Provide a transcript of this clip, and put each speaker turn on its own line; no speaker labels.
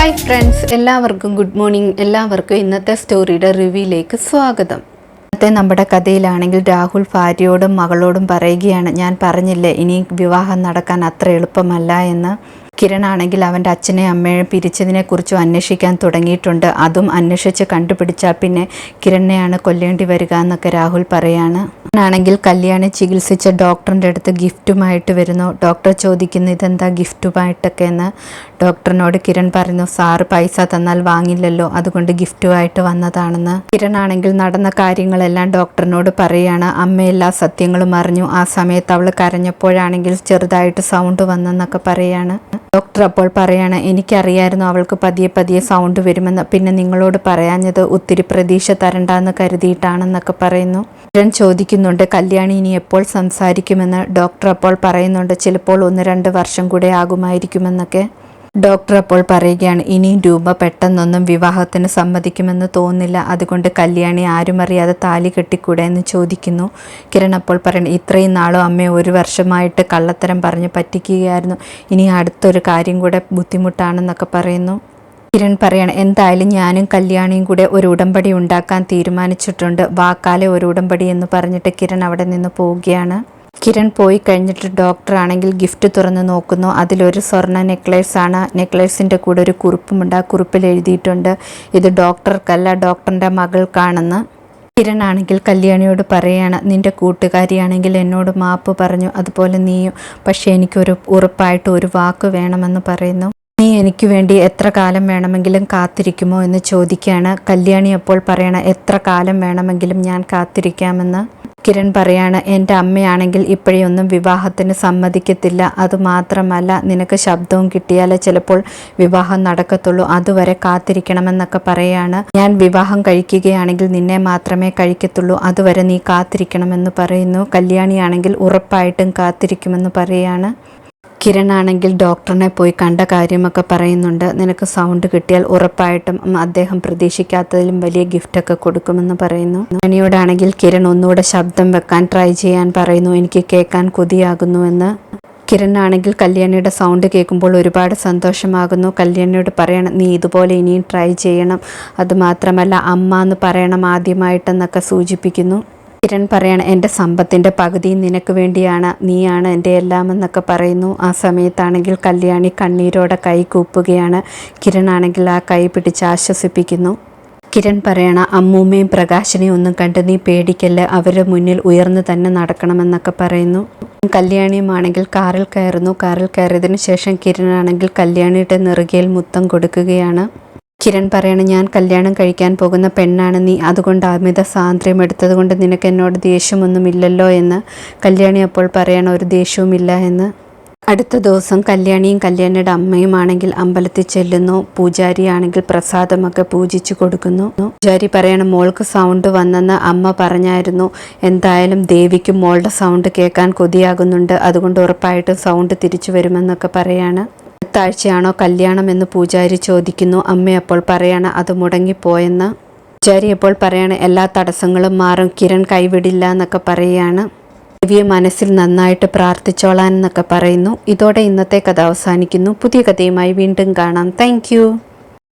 Hi friends എല്ലാവർക്കും good morning. എല്ലാവർക്കും ഇന്നത്തെ സ്റ്റോറിയുടെ റിവ്യൂയിലേക്ക് സ്വാഗതം. ഇന്നത്തെ നമ്മുടെ കഥയിലാണെങ്കിൽ രാഹുൽ ഭാര്യയോടും മകളോടും പറയുകയാണ് ഞാൻ പറഞ്ഞില്ലേ ഇനി വിവാഹം നടക്കാൻ അത്ര എളുപ്പമല്ല എന്ന്. കിരൺ ആണെങ്കിൽ അവന്റെ അച്ഛനെയും പിരിച്ചതിനെ പിരിച്ചതിനെക്കുറിച്ചും അന്വേഷിക്കാൻ തുടങ്ങിയിട്ടുണ്ട്. അതും അന്വേഷിച്ച് കണ്ടുപിടിച്ചാൽ പിന്നെ കിരണിനെയാണ് കൊല്ലേണ്ടി വരിക എന്നൊക്കെ രാഹുൽ പറയാണ്. ആണെങ്കിൽ കല്യാണി ചികിത്സിച്ച ഡോക്ടറിന്റെ അടുത്ത് ഗിഫ്റ്റുമായിട്ട് വരുന്നു. ഡോക്ടർ ചോദിക്കുന്നു ഇതെന്താ ഗിഫ്റ്റുമായിട്ടൊക്കെ? എന്ന് ഡോക്ടറിനോട് കിരൺ പറയുന്നു സാറ് പൈസ തന്നാൽ വാങ്ങില്ലല്ലോ അതുകൊണ്ട് ഗിഫ്റ്റുമായിട്ട് വന്നതാണെന്ന്. കിരൺ ആണെങ്കിൽ നടന്ന കാര്യങ്ങളെല്ലാം ഡോക്ടറിനോട് പറയുകയാണ് അമ്മ എല്ലാ സത്യങ്ങളും അറിഞ്ഞു. ആ സമയത്ത് അവൾ കരഞ്ഞപ്പോഴാണെങ്കിൽ ചെറുതായിട്ട് സൗണ്ട് വന്നെന്നൊക്കെ പറയാണ്. ഡോക്ടർ അപ്പോൾ പറയാണ് എനിക്കറിയായിരുന്നു അവൾക്ക് പതിയെ പതിയെ സൗണ്ട് വരുമെന്ന്. പിന്നെ നിങ്ങളോട് പറയാഞ്ഞത് ഒത്തിരി പ്രതീക്ഷ തരണ്ടെന്ന് കരുതിയിട്ടാണെന്നൊക്കെ പറയുന്നു. കിരൺ ചോദിക്കുന്നുണ്ട് കല്യാണി ഇനി എപ്പോൾ സംസാരിക്കുമെന്ന്? ഡോക്ടർ അപ്പോൾ പറയുന്നുണ്ട് ചിലപ്പോൾ ഒന്ന് രണ്ട് വർഷം കൂടെ ആകുമായിരിക്കുമെന്നൊക്കെ. ഡോക്ടർ അപ്പോൾ പറയുകയാണ് ഇനിയും രൂപ പെട്ടെന്നൊന്നും വിവാഹത്തിന് സമ്മതിക്കുമെന്ന് തോന്നില്ല അതുകൊണ്ട് കല്യാണി ആരും അറിയാതെ താലി കെട്ടിക്കൂടെ എന്ന് ചോദിക്കുന്നു. കിരൺ അപ്പോൾ പറയണം ഇത്രയും നാളും അമ്മയെ ഒരു വർഷമായിട്ട് കള്ളത്തരം പറഞ്ഞ് പറ്റിക്കുകയായിരുന്നു. ഇനി അടുത്തൊരു കാര്യം കൂടെ ബുദ്ധിമുട്ടാണെന്നൊക്കെ പറയുന്നു. കിരൺ പറയണം എന്തായാലും ഞാനും കല്യാണിയും കൂടെ ഒരു ഉടമ്പടി ഉണ്ടാക്കാൻ തീരുമാനിച്ചിട്ടുണ്ട്. വാക്കാലെ ഒരു ഉടമ്പടി എന്ന് പറഞ്ഞിട്ട് കിരൺ അവിടെ നിന്ന് പോവുകയാണ്. കിരൺ പോയി കഴിഞ്ഞിട്ട് ഡോക്ടർ ആണെങ്കിൽ ഗിഫ്റ്റ് തുറന്ന് നോക്കുന്നു. അതിലൊരു സ്വർണ നെക്ലേസ് ആണ്. നെക്ലേസിന്റെ കൂടെ ഒരു കുറിപ്പുമുണ്ട്. ആ കുറിപ്പിൽ എഴുതിയിട്ടുണ്ട് ഇത് ഡോക്ടർക്കല്ല ഡോക്ടറിന്റെ മകൾക്കാണെന്ന്. കിരൺ ആണെങ്കിൽ കല്യാണിയോട് പറയാണ് നിന്റെ കൂട്ടുകാരിയാണെങ്കിൽ എന്നോട് മാപ്പ് പറഞ്ഞു. അതുപോലെ നീയും. പക്ഷേ എനിക്കൊരു ഉറപ്പായിട്ട് ഒരു വാക്ക് വേണമെന്ന് പറയുന്നു. നീ എനിക്ക് വേണ്ടി എത്ര കാലം വേണമെങ്കിലും കാത്തിരിക്കുമോ? എന്ന് ചോദിക്കുകയാണ്. കല്യാണി അപ്പോൾ പറയണ എത്ര കാലം വേണമെങ്കിലും ഞാൻ കാത്തിരിക്കാമെന്ന്. കിരൺ പറയാണ് എന്റെ അമ്മയാണെങ്കിൽ ഇപ്പോഴൊന്നും വിവാഹത്തിന് സമ്മതിക്കത്തില്ല. അതുമാത്രമല്ല നിനക്ക് ശബ്ദവും കിട്ടിയാലേ ചിലപ്പോൾ വിവാഹം നടക്കത്തുള്ളൂ. അതുവരെ കാത്തിരിക്കണമെന്നൊക്കെ പറയാണ്. ഞാൻ വിവാഹം കഴിക്കുകയാണെങ്കിൽ നിന്നെ മാത്രമേ കഴിക്കത്തുള്ളൂ. അതുവരെ നീ കാത്തിരിക്കണമെന്ന് പറയുന്നു. കല്യാണിയാണെങ്കിൽ ഉറപ്പായിട്ടും കാത്തിരിക്കുമെന്ന് പറയാണ്. കിരൺ ആണെങ്കിൽ ഡോക്ടറിനെ പോയി കണ്ട കാര്യമൊക്കെ പറയുന്നുണ്ട്. നിനക്ക് സൗണ്ട് കിട്ടിയാൽ ഉറപ്പായിട്ടും അദ്ദേഹം പ്രതീക്ഷിക്കാത്തതിലും വലിയ ഗിഫ്റ്റൊക്കെ കൊടുക്കുമെന്ന് പറയുന്നു. മണിയോടാണെങ്കിൽ കിരൺ ഒന്നുകൂടെ ശബ്ദം വെക്കാൻ ട്രൈ ചെയ്യാൻ പറയുന്നു. എനിക്ക് കേൾക്കാൻ കൊതിയാകുന്നുവെന്ന്. കിരൺ ആണെങ്കിൽ കല്യാണിയുടെ സൗണ്ട് കേൾക്കുമ്പോൾ ഒരുപാട് സന്തോഷമാകുന്നു. കല്യാണിയോട് പറയണം നീ ഇതുപോലെ ഇനിയും ട്രൈ ചെയ്യണം. അതുമാത്രമല്ല അമ്മ എന്ന് പറയണം ആദ്യമായിട്ടെന്നൊക്കെ സൂചിപ്പിക്കുന്നു. കിരൺ പറയാണ് എന്റെ സമ്പത്തിന്റെ പകുതി നിനക്ക് വേണ്ടിയാണ്. നീയാണ് എന്റെ എല്ലാം എന്നൊക്കെ പറയുന്നു. ആ സമയത്താണെങ്കിൽ കല്യാണി കണ്ണീരോടെ കൈ കൂപ്പുകയാണ്. കിരൺ ആണെങ്കിൽ ആ കൈ പിടിച്ച് ആശ്വസിപ്പിക്കുന്നു. കിരൺ പറയണ അമ്മൂമ്മയും പ്രകാശനെയും ഒന്നും കണ്ട് നീ പേടിക്കല്ല. അവരുടെ മുന്നിൽ ഉയർന്നു തന്നെ നടക്കണമെന്നൊക്കെ പറയുന്നു. കല്യാണിയുമാണെങ്കിൽ കാറിൽ കയറുന്നു. കാറിൽ കയറിയതിനു ശേഷം കിരൺ ആണെങ്കിൽ കല്യാണിയുടെ നെറുകയിൽ മുത്തം കൊടുക്കുകയാണ്. കിരൺ പറയണം ഞാൻ കല്യാണം കഴിക്കാൻ പോകുന്ന പെണ്ണാണ് നീ. അതുകൊണ്ട് അമിത സ്വാതന്ത്ര്യം എടുത്തത് കൊണ്ട് നിനക്ക് എന്നോട് ദേഷ്യമൊന്നുമില്ലല്ലോ എന്ന് കല്യാണി അപ്പോൾ പറയണം ഒരു ദേഷ്യവുമില്ല എന്ന്. അടുത്ത ദിവസം കല്യാണിയും കല്യാണിയുടെ അമ്മയുമാണെങ്കിൽ അമ്പലത്തിൽ ചെല്ലുന്നു. പൂജാരിയാണെങ്കിൽ പ്രസാദമൊക്കെ പൂജിച്ചു കൊടുക്കുന്നു. പൂജാരി പറയണം മോൾക്ക് സൗണ്ട് വന്നെന്ന് അമ്മ പറഞ്ഞായിരുന്നു. എന്തായാലും ദേവിക്കും മോളുടെ സൗണ്ട് കേൾക്കാൻ കൊതിയാകുന്നുണ്ട്. അതുകൊണ്ട് ഉറപ്പായിട്ടും സൗണ്ട് തിരിച്ചു വരുമെന്നൊക്കെ പറയാണ്. അടുത്ത ആഴ്ചയാണോ കല്യാണം എന്ന് പൂജാരി ചോദിക്കുന്നു. അമ്മ അപ്പോൾ പറയാണ് അത് മുടങ്ങിപ്പോയെന്ന്. പൂജാരി അപ്പോൾ പറയാണ് എല്ലാ തടസ്സങ്ങളും മാറും. കിരൺ കൈവിടില്ല എന്നൊക്കെ പറയുകയാണ് ദേവിയെ മനസ്സിൽ നന്നായിട്ട് പ്രാർത്ഥിച്ചോളാൻ എന്നൊക്കെ പറയുന്നു. ഇതോടെ ഇന്നത്തെ കഥ അവസാനിക്കുന്നു. പുതിയ കഥയുമായി വീണ്ടും കാണാം. താങ്ക്